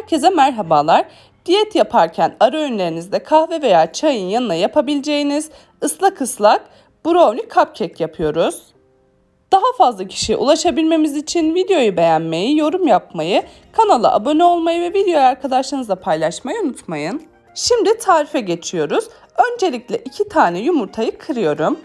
Herkese merhabalar. Diyet yaparken ara öğünlerinizde kahve veya çayın yanına yapabileceğiniz ıslak ıslak brownie cupcake yapıyoruz. Daha fazla kişiye ulaşabilmemiz için videoyu beğenmeyi, yorum yapmayı, kanala abone olmayı ve videoyu arkadaşlarınızla paylaşmayı unutmayın. Şimdi tarife geçiyoruz. Öncelikle iki tane yumurtayı kırıyorum.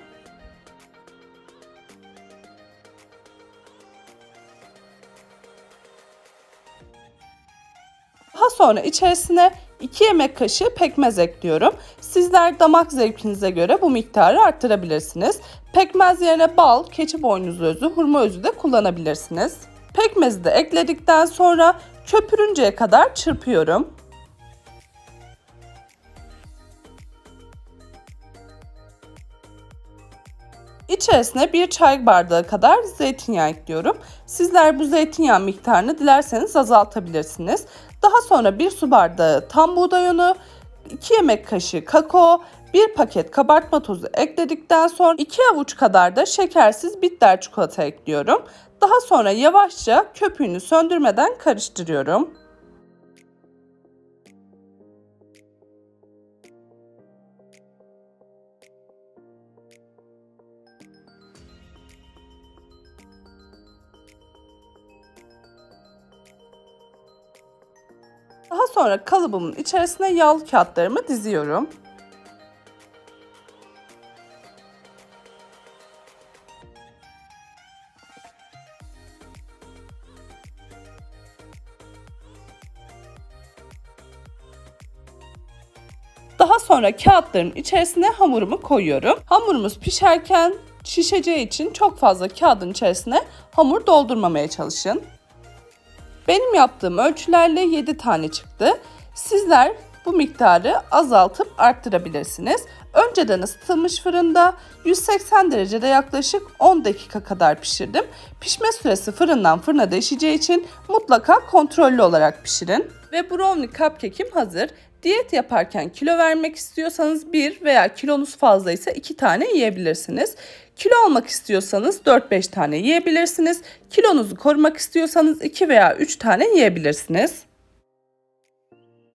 Daha sonra içerisine 2 yemek kaşığı pekmez ekliyorum. Sizler damak zevkinize göre bu miktarı arttırabilirsiniz. Pekmez yerine bal, keçi boynuzu özü, hurma özü de kullanabilirsiniz. Pekmezi de ekledikten sonra köpürünceye kadar çırpıyorum. İçerisine bir çay bardağı kadar zeytinyağı ekliyorum. Sizler bu zeytinyağı miktarını dilerseniz azaltabilirsiniz. Daha sonra bir su bardağı tam buğday unu, 2 yemek kaşığı kakao, bir paket kabartma tozu ekledikten sonra 2 avuç kadar da şekersiz bitter çikolata ekliyorum. Daha sonra yavaşça köpüğünü söndürmeden karıştırıyorum. Daha sonra kalıbımın içerisine yağlı kağıtlarımı diziyorum. Daha sonra kağıtların içerisine hamurumu koyuyorum. Hamurumuz pişerken şişeceği için çok fazla kağıdın içerisine hamur doldurmamaya çalışın. Benim yaptığım ölçülerle 7 tane çıktı. Sizler bu miktarı azaltıp arttırabilirsiniz. Önceden ısıtılmış fırında 180 derecede yaklaşık 10 dakika kadar pişirdim. Pişme süresi fırından fırına değişeceği için mutlaka kontrollü olarak pişirin. Ve brownie cupcake'im hazır. Diyet yaparken kilo vermek istiyorsanız bir veya kilonuz fazlaysa iki tane yiyebilirsiniz. Kilo almak istiyorsanız 4-5 tane yiyebilirsiniz. Kilonuzu korumak istiyorsanız 2 veya 3 tane yiyebilirsiniz.